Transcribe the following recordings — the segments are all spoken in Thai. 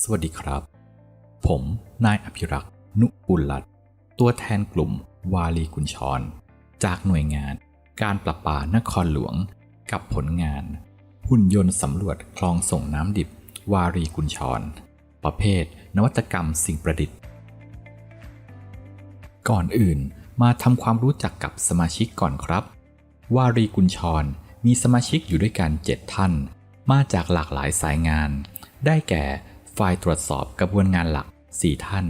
สวัสดีครับ ผม นายอภิรักษ์นุอุลลัตน์ตัวแทนกลุ่มวาลีกุญชร จากหน่วยงาน การประปานครหลวง กับผลงาน หุ่นยนต์สำรวจคลองส่งน้ำดิบ วารีกุญชร ประเภท นวัตกรรมสิ่งประดิษฐ์ ก่อนอื่นมาทำความรู้จักกับสมาชิกก่อนครับ วารีกุญชรมีสมาชิกอยู่ด้วยกัน 7 ท่าน มาจากหลากหลายสายงาน ได้แก่ ฝ่ายตรวจสอบกระบวนงานหลัก 4 ท่าน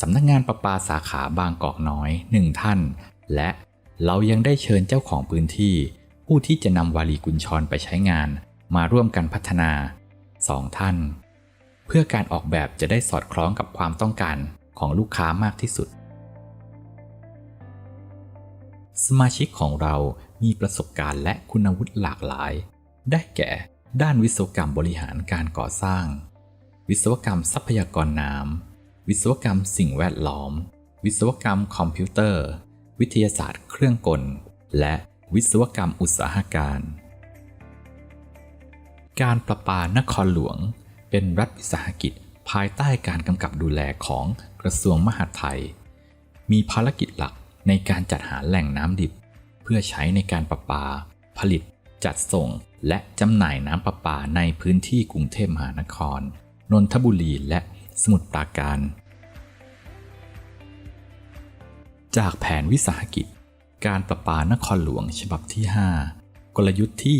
สำนักงานประปาสาขาบางกอกน้อย 1 ท่าน และเรายังได้เชิญเจ้าของพื้นที่ ผู้ที่จะนำวารีกุญชรไปใช้งาน มาร่วมกันพัฒนา 2 ท่าน เพื่อการออกแบบจะได้สอดคล้องกับความต้องการของลูกค้ามากที่สุด สมาชิกของเรามีประสบการณ์และคุณวุฒิหลากหลาย ได้แก่ ด้านวิศวกรรมบริหารการก่อสร้าง วิศวกรรมทรัพยากรน้ำ วิศวกรรมสิ่งแวดล้อม วิศวกรรมคอมพิวเตอร์ วิทยาศาสตร์เครื่องกล และวิศวกรรมอุตสาหการ การประปานครหลวง เป็นรัฐวิสาหกิจภายใต้การกำกับดูแลของกระทรวงมหาดไทย มีภารกิจหลักในการจัดหาแหล่งน้ำดิบ เพื่อใช้ในการประปา ผลิต จัดส่ง และจำหน่ายน้ำประปาในพื้นที่กรุงเทพมหานคร นนทบุรีและสมุทรปราการ จากแผนวิสาหกิจ การประปานครหลวงฉบับที่ 5 กลยุทธ์ที่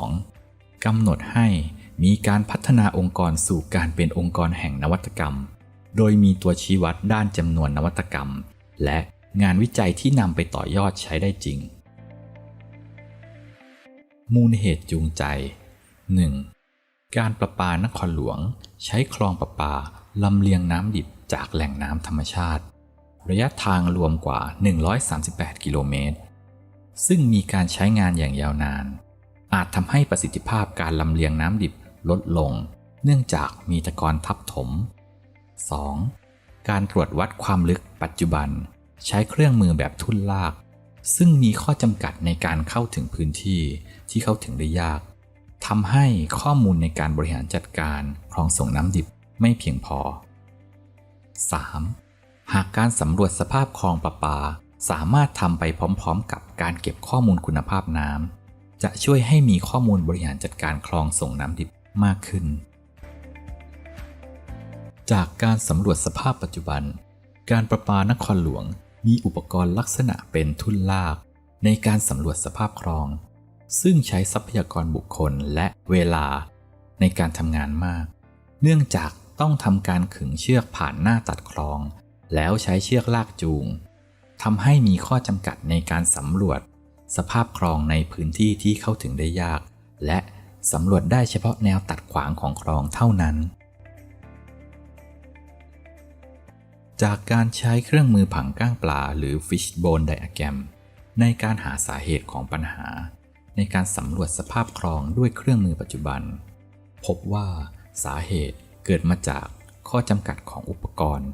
2.2 กำหนดให้มีการพัฒนาองค์กรสู่การเป็นองค์กรแห่งนวัตกรรม โดยมีตัวชี้วัดด้านจำนวนนวัตกรรม และงานวิจัยที่นำไปต่อยอดใช้ได้จริง มูลเหตุจูงใจ 1. การประปานครหลวง ใช้คลองประปาลำเลียงน้ำดิบจากแหล่งน้ำธรรมชาติ ระยะทางรวมกว่า 138 กิโลเมตร ซึ่งมีการใช้งานอย่างยาวนาน อาจทำให้ประสิทธิภาพการลำเลียงน้ำดิบลดลง เนื่องจากมีตะกอนทับถม 2. การตรวจวัดความลึกปัจจุบัน ใช้เครื่องมือแบบทุ่นลาก ซึ่งมีข้อจำกัดในการเข้าถึงพื้นที่ที่เข้าถึงได้ยาก ทำให้ข้อมูลในการบริหารจัดการคลองส่งน้ำดิบไม่เพียงพอ 3. หากการสำรวจสภาพคลองประปา สามารถทำไปพร้อมๆ กับการเก็บข้อมูลคุณภาพน้ำจะช่วยให้มีข้อมูลบริหารจัดการคลองส่งน้ำดิบมากขึ้น จากการสำรวจสภาพปัจจุบัน การประปานครหลวงมีอุปกรณ์ลักษณะเป็นทุ่นลาก ในการสำรวจสภาพคลอง ซึ่งใช้ทรัพยากรบุคคลและเวลาในการทำงานมาก เนื่องจากต้องทำการขึงเชือกผ่านหน้าตัดคลอง แล้วใช้เชือกลากจูงทำให้มีข้อจำกัดในการสำรวจ สภาพคลองในพื้นที่ที่เข้าถึงได้ยาก และสำรวจได้เฉพาะแนวตัดขวางของคลองเท่านั้น จากการใช้เครื่องมือผังก้างปลาหรือ fishbone diagram ในการหาสาเหตุของปัญหา ในการสำรวจสภาพคลองด้วยเครื่องมือปัจจุบัน พบว่าสาเหตุเกิดมาจากข้อจำกัดของอุปกรณ์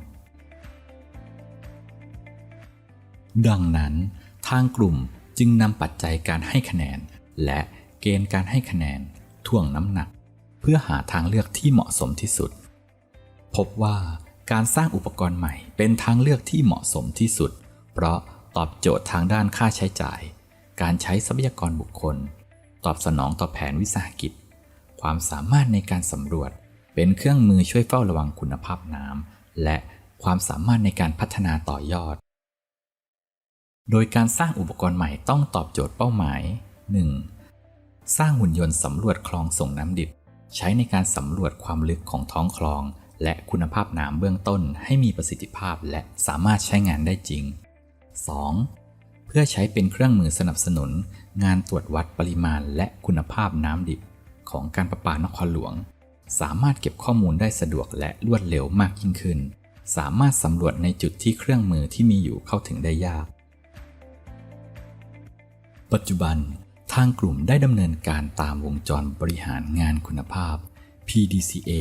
ดังนั้น ทางกลุ่มจึงนำปัจจัยการให้คะแนน และเกณฑ์การให้คะแนนท่วงน้ำหนัก เพื่อหาทางเลือกที่เหมาะสมที่สุด พบว่าการสร้างอุปกรณ์ใหม่เป็นทางเลือกที่เหมาะสมที่สุด เพราะตอบโจทย์ทางด้านค่าใช้จ่าย การใช้ทรัพยากรบุคคล ตอบสนองต่อแผนวิสาหกิจ ความสามารถในการสำรวจ เป็นเครื่องมือช่วยเฝ้าระวังคุณภาพน้ำและความสามารถในการพัฒนาต่อยอด โดยการสร้างอุปกรณ์ใหม่ต้องตอบโจทย์เป้าหมาย 1. สร้างหุ่นยนต์สำรวจคลองส่งน้ำดิบ ใช้ในการสำรวจความลึกของท้องคลอง และคุณภาพน้ำเบื้องต้นให้มีประสิทธิภาพและสามารถใช้งานได้จริง 2. เพื่อใช้เป็นเครื่องมือสนับสนุน งานตรวจวัดปริมาณและคุณภาพน้ำดิบ ของการประปานครหลวง สามารถเก็บข้อมูลได้สะดวกและรวดเร็วมากยิ่งขึ้น สามารถสำรวจในจุดที่เครื่องมือที่มีอยู่เข้าถึงได้ยาก ปัจจุบันทางกลุ่มได้ดำเนินการตามวงจรบริหารงานคุณภาพ PDCA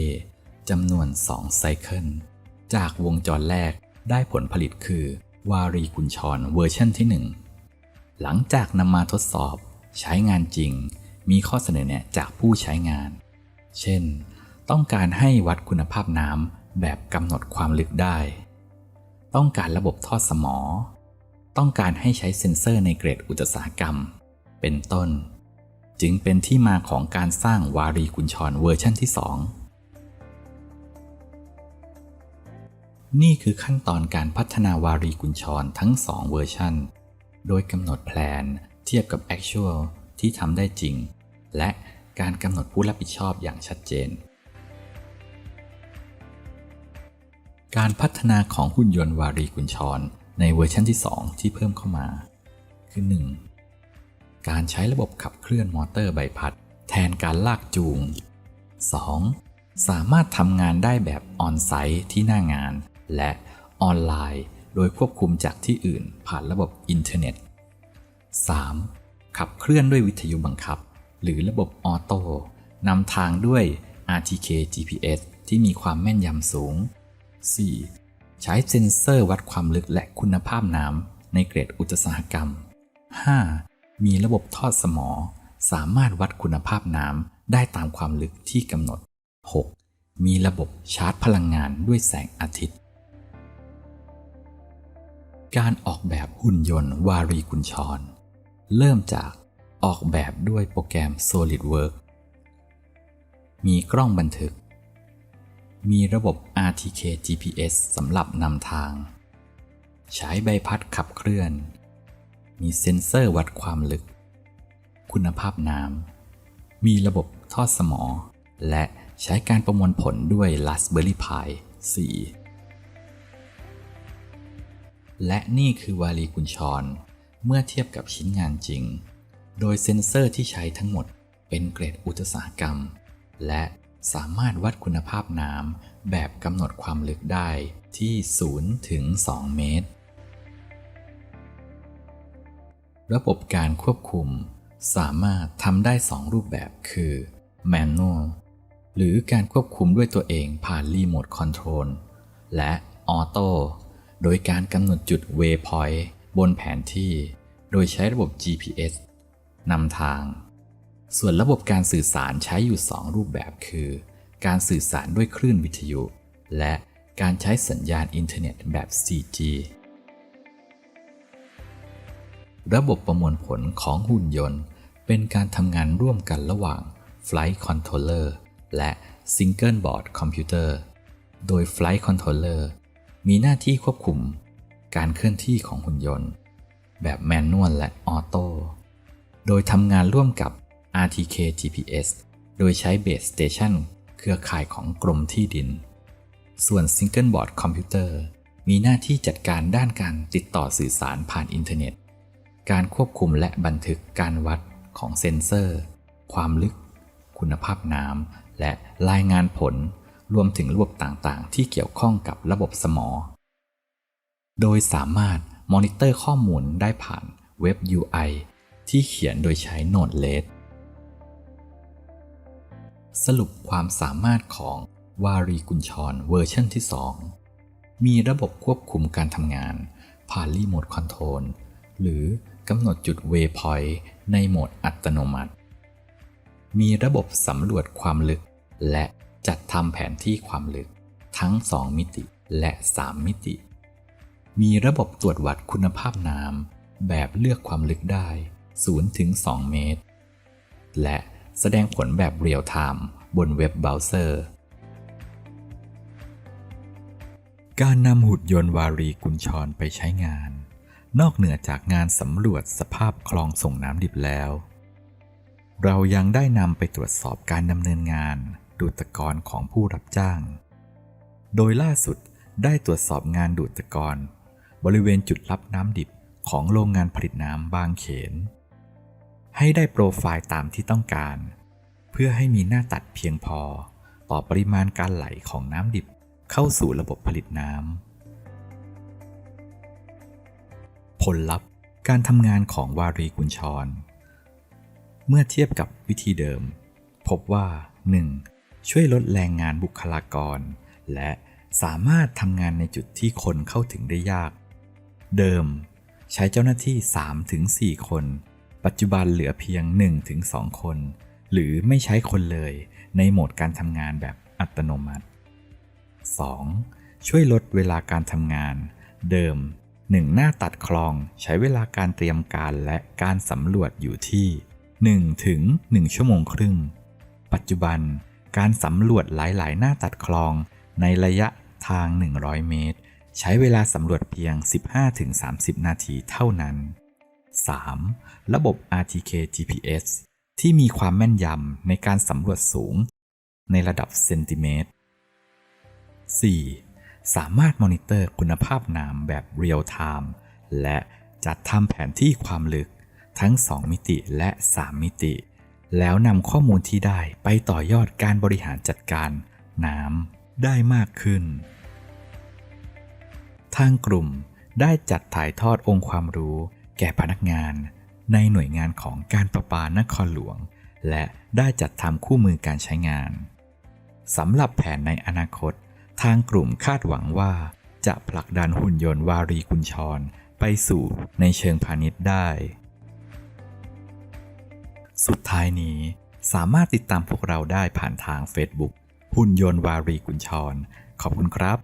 จำนวน 2 ไซเคิล จากวงจรแรกได้ผลผลิตคือ วารีกุญชรเวอร์ชันที่ 1 หลังจากนำมาทดสอบใช้งานจริง มีข้อเสนอแนะจากผู้ใช้งาน เช่น ต้องการให้วัดคุณภาพน้ำแบบกำหนดความลึกได้ ต้องการระบบทอดสมอ ต้องการให้ใช้เซ็นเซอร์ในเกรดอุตสาหกรรม เป็นต้น จึงเป็นที่มาของการสร้างวารีกุญชรเวอร์ชันที่ 2 นี่คือขั้นตอนการพัฒนาวารีกุญชรทั้ง 2 เวอร์ชันโดยกำหนดแผนเทียบกับ Actual ที่ทำได้จริง และการกำหนดผู้รับผิดชอบอย่างชัดเจน การพัฒนาของหุ่นยนต์วารีกุญชร ในเวอร์ชันที่ 2 ที่เพิ่มเข้ามา คือ 1. การใช้ระบบขับเคลื่อนมอเตอร์ใบพัด แทนการลากจูง 2. สามารถทำงานได้แบบออนไซต์ที่หน้างาน และออนไลน์ โดยควบคุมจากที่อื่นผ่านระบบอินเทอร์เน็ต 3. ขับเคลื่อนด้วยวิทยุบังคับ หรือระบบออโต้นำทางด้วย RTK GPS ที่มีความแม่นยำสูง 4. ใช้เซ็นเซอร์วัดความลึกและคุณภาพน้ำในเกรดอุตสาหกรรม 5. มีระบบทอดสมอ สามารถวัดคุณภาพน้ำได้ตามความลึกที่กำหนด 6. มีระบบชาร์จพลังงานด้วยแสงอาทิตย์ การออกแบบหุ่นยนต์วารีกุญชร เริ่มจากออกแบบด้วยโปรแกรม SolidWorks มีกล้องบันทึก มีระบบ RTK GPS สำหรับนำทาง ใช้ใบพัดขับเคลื่อน มีเซ็นเซอร์วัดความลึก คุณภาพน้ำ มีระบบทอดสมอ และใช้การประมวลผลด้วย Raspberry Pi 4 และนี่คือวารีกุญชร เมื่อเทียบกับชิ้นงานจริง โดยเซ็นเซอร์ที่ใช้ทั้งหมดเป็นเกรดอุตสาหกรรม และสามารถวัดคุณภาพน้ำแบบกำหนดความลึกได้ที่ 0 ถึง 2 เมตร ระบบการควบคุมสามารถทำได้ 2 รูปแบบคือ Manual หรือการควบคุมด้วยตัวเองผ่าน Remote Control และ Auto โดยการกำหนดจุด Waypoint บนแผนที่ โดยใช้ระบบ GPS นำทาง ส่วนระบบการสื่อสารใช้อยู่ 2 รูปแบบคือ การสื่อสารด้วยคลื่นวิทยุ และการใช้สัญญาณอินเทอร์เน็ตแบบ 4G ระบบประมวลผลของหุ่นยนต์ เป็นการทำงานร่วมกันระหว่าง Flight Controller และ Single Board Computer โดย Flight Controller มีหน้าที่ควบคุมการเคลื่อนที่ของหุ่นยนต์ แบบแมนนวลและออโต้ โดยทำงานร่วมกับ RTK GPS โดยใช้ Base Station เครือข่ายของกรมที่ดิน ส่วน Single Board Computer มีหน้าที่จัดการด้านการติดต่อสื่อสารผ่านอินเทอร์เน็ต การควบคุมและบันทึกการวัดของเซ็นเซอร์ ความลึก คุณภาพน้ำและรายงานผล รวมถึงระบบต่างๆ ที่เกี่ยวข้องกับระบบสมอง โดยสามารถมอนิเตอร์ข้อมูลได้ผ่านเว็บ UI ที่เขียนโดยใช้ Node-RED สรุปความสามารถของวารีกุญชรเวอร์ชันที่ 2 มีระบบควบคุมการทำงาน ผ่านรีโมทคอนโทรลหรือกำหนดจุด Waypoint ในโหมดอัตโนมัติ มีระบบสำรวจความลึกและ จัดทำแผนที่ความลึกทั้ง 2 มิติและ 3 มิติ มีระบบตรวจวัดคุณภาพน้ำแบบเลือกความลึกได้ 0 ถึง 2 เมตร และแสดงผลแบบเรียลไทม์บนเว็บเบราว์เซอร์ การนำหุ่นยนต์วารีกุญชรไปใช้งาน นอกเหนือจากงานสำรวจสภาพคลองส่งน้ำดิบแล้ว เรายังได้นำไปตรวจสอบการดำเนินงาน ดูดตะกอนของผู้รับจ้าง โดยล่าสุดได้ตรวจสอบงานดูดตะกอนบริเวณจุดรับน้ำดิบของโรงงานผลิตน้ำบางเขน ให้ได้โปรไฟล์ตามที่ต้องการ เพื่อให้มีหน้าตัดเพียงพอต่อปริมาณการไหลของน้ำดิบเข้าสู่ระบบผลิตน้ำ ผลลัพธ์การทำงานของวารีกุญชร เมื่อเทียบกับวิธีเดิม พบว่า 1. ช่วยลดแรงงานบุคลากร และสามารถทำงานในจุดที่คนเข้าถึงได้ยาก เดิม ใช้เจ้าหน้าที่ 3-4 คน ปัจจุบันเหลือเพียง 1-2 คน หรือไม่ใช้คนเลยในโหมดการทำงานแบบอัตโนมัติ 2. ช่วยลดเวลาการทำงาน เดิม 1 หน้าตัดคลองใช้เวลาการเตรียมการและการสำรวจอยู่ที่1ถึง1ชั่วโมงครึ่ง ปัจจุบัน การสำรวจหลาย ๆ หน้าตัดคลองในระยะทาง 100 เมตร ใช้เวลาสำรวจเพียง 15-30 นาทีเท่านั้น 3. ระบบ RTK GPS ที่มีความแม่นยำในการสำรวจสูง ในระดับเซนติเมตร 4. สามารถมอนิเตอร์คุณภาพน้ำแบบเรียลไทม์และจัดทำแผนที่ความลึกทั้ง 2 มิติและ 3 มิติ แล้วนำข้อมูลที่ได้ไปต่อยอดการบริหารจัดการ น้ำได้มากขึ้น ทางกลุ่มได้จัดถ่ายทอดองค์ความรู้ แก่พนักงาน ในหน่วยงานของการประปานครหลวง และได้จัดทำคู่มือการใช้งานสำหรับแผนในอนาคต ทางกลุ่มคาดหวังว่า จะผลักดันหุ่นยนต์วารีกุญชร ไปสู่ในเชิงพาณิชย์ได้ สุดท้ายนี้สามารถติดตามพวกเราได้ผ่านทาง Facebook หุ่นยนต์วารีกุญชร ขอบคุณครับ